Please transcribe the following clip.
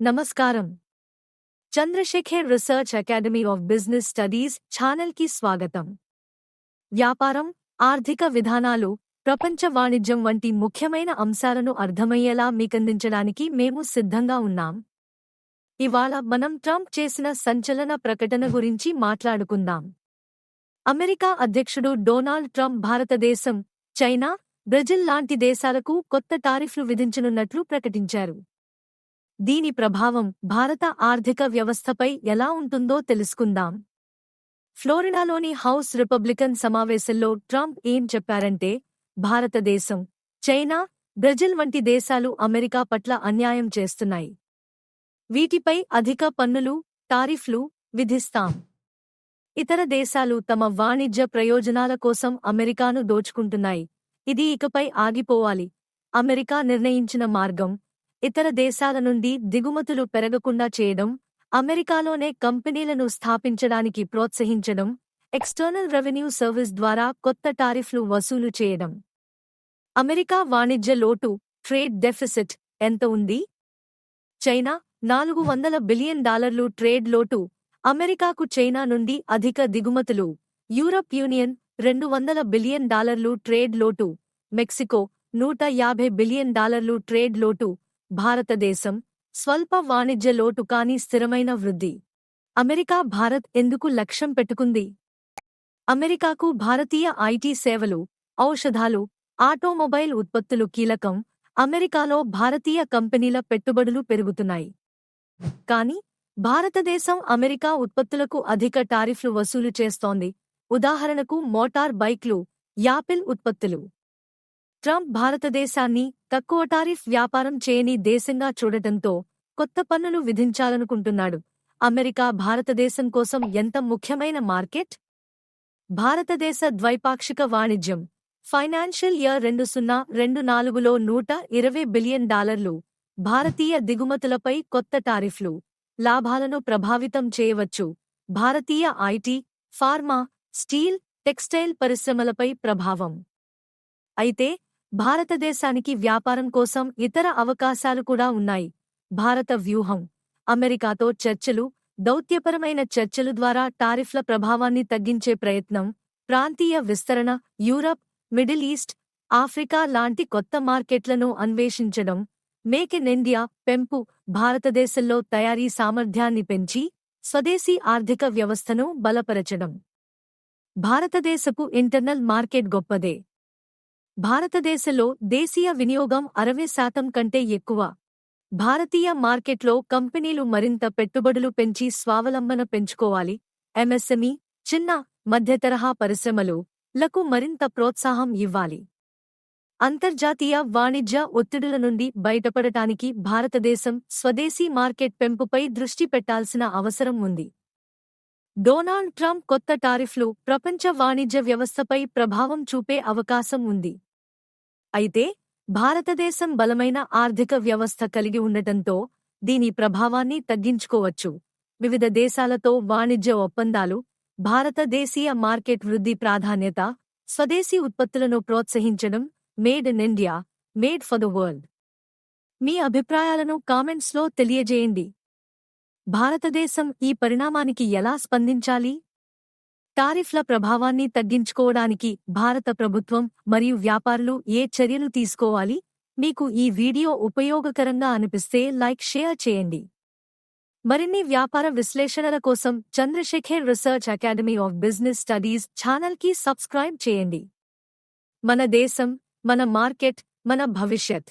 నమస్కారం. Chandrashekar research academy of business studies ఛానల్కి స్వాగతం. వ్యాపారం ఆర్థిక విధానాలు ప్రపంచ వాణిజ్యం వంటి ముఖ్యమైన అంశాలను అర్థమయ్యేలా మీకందించడానికి మేము సిద్ధంగా ఉన్నాం. ఇవాళ మనం ట్రంప్ చేసిన సంచలన ప్రకటన గురించి మాట్లాడుకుందాం. అమెరికా అధ్యక్షుడు డొనాల్డ్ ట్రంప్ భారతదేశం చైనా బ్రెజిల్ లాంటి దేశాలకు కొత్త టారిఫ్లు విధించనున్నట్లు ప్రకటించారు. దీని ప్రభావం భారత ఆర్థిక వ్యవస్థపై ఎలా ఉంటుందో తెలుసుకుందాం. ఫ్లోరిడాలోని హౌస్ రిపబ్లికన్ సమావేశంలో ట్రంప్ ఏం చెప్పారంటే భారతదేశం చైనా బ్రెజిల్ వంటి దేశాలు అమెరికా పట్ల అన్యాయం చేస్తున్నాయి. వీటిపై అధిక పన్నులు టారిఫ్లు విధిస్తాం. ఇతర దేశాలు తమ వాణిజ్య ప్రయోజనాల కోసం అమెరికాను దోచుకుంటున్నాయి. ఇది ఇకపై ఆగిపోవాలి. అమెరికా నిర్ణయించిన మార్గం ఇతర దేశాల నుండి దిగుమతులు పెరగకుండా చేయడం అమెరికాలోనే కంపెనీలను స్థాపించడానికి ప్రోత్సహించడం ఎక్స్టర్నల్ రెవెన్యూ సర్వీస్ ద్వారా కొత్త టారిఫ్లు వసూలు చేయడం. అమెరికా వాణిజ్య లోటు ట్రేడ్ డెఫిసిట్ ఎంత ఉంది? చైనా నాలుగు వందల బిలియన్ డాలర్లు ట్రేడ్ లోటు అమెరికాకు చైనా నుండి అధిక దిగుమతులు యూరప్ యూనియన్ రెండు వందల బిలియన్ డాలర్లు ట్రేడ్ లోటు మెక్సికో నూట యాభై బిలియన్ డాలర్లు ట్రేడ్ లోటు భారతదేశం స్వల్ప వాణిజ్య లోటు కాని స్థిరమైన వృద్ధి. అమెరికా భారత్ ఎందుకు లక్ష్యం పెట్టుకుంది? అమెరికాకు భారతీయ ఐటీ సేవలు ఔషధాలు ఆటోమొబైల్ ఉత్పత్తులు కీలకం. అమెరికాలో భారతీయ కంపెనీల పెట్టుబడులు పెరుగుతున్నాయి. కాని భారతదేశం అమెరికా ఉత్పత్తులకు అధిక టారిఫ్లు వసూలు చేస్తోంది. ఉదాహరణకు మోటార్ బైక్లు యాపిల్ ఉత్పత్తులు. ట్రంప్ భారతదేశాన్ని తక్కువ టారిఫ్ వ్యాపారం చేయని దేశంగా చూడటంతో కొత్త పన్నులు విధించాలనుకుంటున్నాడు. అమెరికా భారతదేశం కోసం ఎంత ముఖ్యమైన మార్కెట్? భారతదేశ ద్వైపాక్షిక వాణిజ్యం. ఫైనాన్షియల్ ఇయర్ రెండు సున్నా రెండు నాలుగులో నూట ఇరవై బిలియన్ డాలర్లు భారతీయ దిగుమతులపై కొత్త టారిఫ్లు లాభాలను ప్రభావితం చేయవచ్చు. భారతీయ ఐటీ ఫార్మా స్టీల్ టెక్స్టైల్ పరిశ్రమలపై ప్రభావం. అయితే భారతదేశానికి వ్యాపారం కోసం ఇతర అవకాశాలు కూడా ఉన్నాయి. భారత వ్యూహం. అమెరికాతో చర్చలు దౌత్యపరమైన చర్చలు ద్వారా టారిఫ్ల ప్రభావాన్ని తగ్గించే ప్రయత్నం ప్రాంతీయ విస్తరణ యూరప్ మిడిల్ ఈస్ట్ ఆఫ్రికా లాంటి కొత్త మార్కెట్లను అన్వేషించడం మేక్ ఇన్ ఇండియా పెంపు భారతదేశంలో తయారీ సామర్థ్యాన్ని పెంచి స్వదేశీ ఆర్థిక వ్యవస్థను బలపరచడం. భారతదేశపు ఇంటర్నల్ మార్కెట్ గొప్పదే. భారతదేశంలో దేశీయ వినియోగం అరవై శాతం కంటే ఎక్కువ. భారతీయ మార్కెట్లో కంపెనీలు మరింత పెట్టుబడులు పెంచి స్వావలంబన పెంచుకోవాలి. ఎంఎస్ఎంఈ చిన్న మధ్యతరహా పరిశ్రమలు లకు మరింత ప్రోత్సాహం ఇవ్వాలి. అంతర్జాతీయ వాణిజ్య ఒత్తిడుల నుండి బయటపడటానికి భారతదేశం స్వదేశీ మార్కెట్ పెంపుపై దృష్టి పెట్టాల్సిన అవసరం ఉంది. డొనాల్డ్ ట్రంప్ కొత్త టారిఫ్లు ప్రపంచ వాణిజ్య వ్యవస్థపై ప్రభావం చూపే అవకాశం ఉంది. అయితే భారతదేశం బలమైన ఆర్థిక వ్యవస్థ కలిగి ఉండటంతో దీని ప్రభావాన్ని తగ్గించుకోవచ్చు. వివిధ దేశాలతో వాణిజ్య ఒప్పందాలు భారతదేశీయ మార్కెట్ వృద్ధి ప్రాధాన్యత స్వదేశీ ఉత్పత్తులను ప్రోత్సహించడం made in India made for the world. మీ అభిప్రాయాలను కామెంట్స్లో తెలియజేయండి. భారతదేశం ఈ పరిణామానికి ఎలా స్పందించాలి? టారిఫ్ల ప్రభావాన్ని తగ్గించుకోవడానికి భారత ప్రభుత్వం మరియు వ్యాపారులు ఏ చర్యలు తీసుకోవాలి? మీకు ఈ వీడియో ఉపయోగకరంగా అనిపిస్తే లైక్ షేర్ చేయండి. మరిన్ని వ్యాపార విశ్లేషణల కోసం Chandrashekar research academy of business studies ఛానల్కి సబ్స్క్రైబ్ చేయండి. మన దేశం మన మార్కెట్ మన భవిష్యత్.